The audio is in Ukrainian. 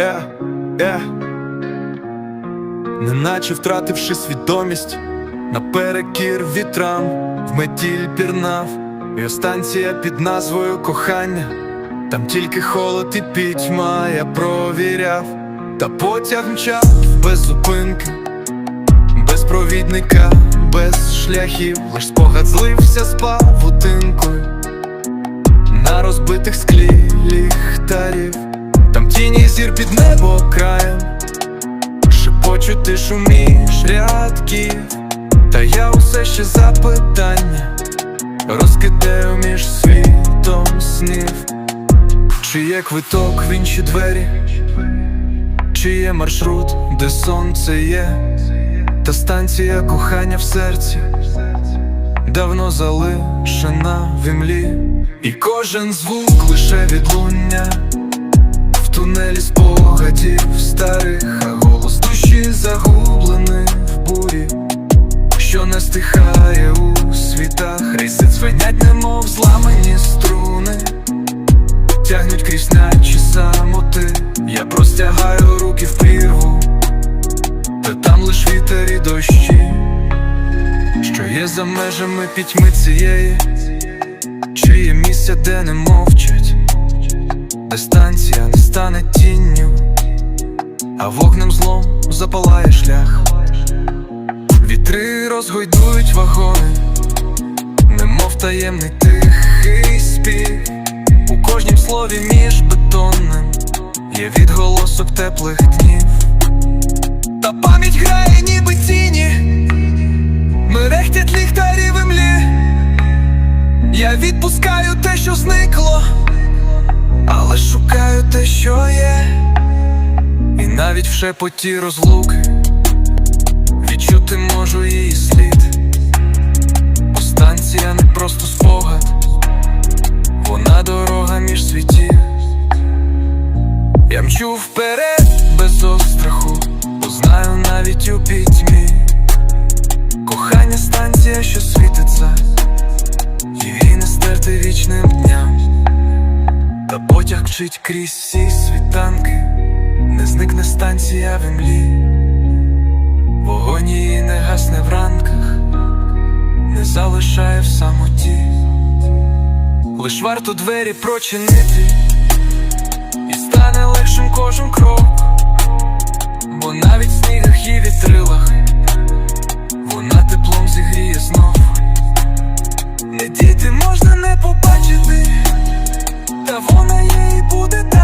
е, е, неначе втративши свідомість, на перекір вітрам, в метіль пірнав, І останція під назвою кохання, там тільки холод і пітьма, я провіряв, та потяг мчав без зупинки, без провідника, без шляхів, лиш спогад злився спав павутинкою на розбитих склі ліхтарів зір під небо краєм, шепочуть тишу між рядків, та я усе ще запитання розкидаю між світом снів, чи є квиток в інші двері, чи є маршрут, де сонце є, та станція кохання в серці давно залишена в імлі, і кожен звук лише відлуння тягнуть крізь наче самоти, я простягаю руки в прірву, та там лиш вітер і дощі. Що є за межами пітьми цієї, чи є місця, де не мовчать, де станція не стане тінню, а вогнем злом запалає шлях, вітри розгойдують вагони, немов таємний тихий спів, кожнім слові між бетонним. Є відголосок теплих днів, та пам'ять грає, ніби тіні. Мерехтять ліхтарі в імлі Я відпускаю те, що зникло, але шукаю те, що є, і навіть в шепоті розлуки відчути можу потяг мчить крізь всі світанки, не зникне станція в імлі, вогонь її не гасне в ранках, не залишає в самоті, лиш варто двері прочинити, і стане легшим кожен крок, бо навіть в снігах і вітрилах that.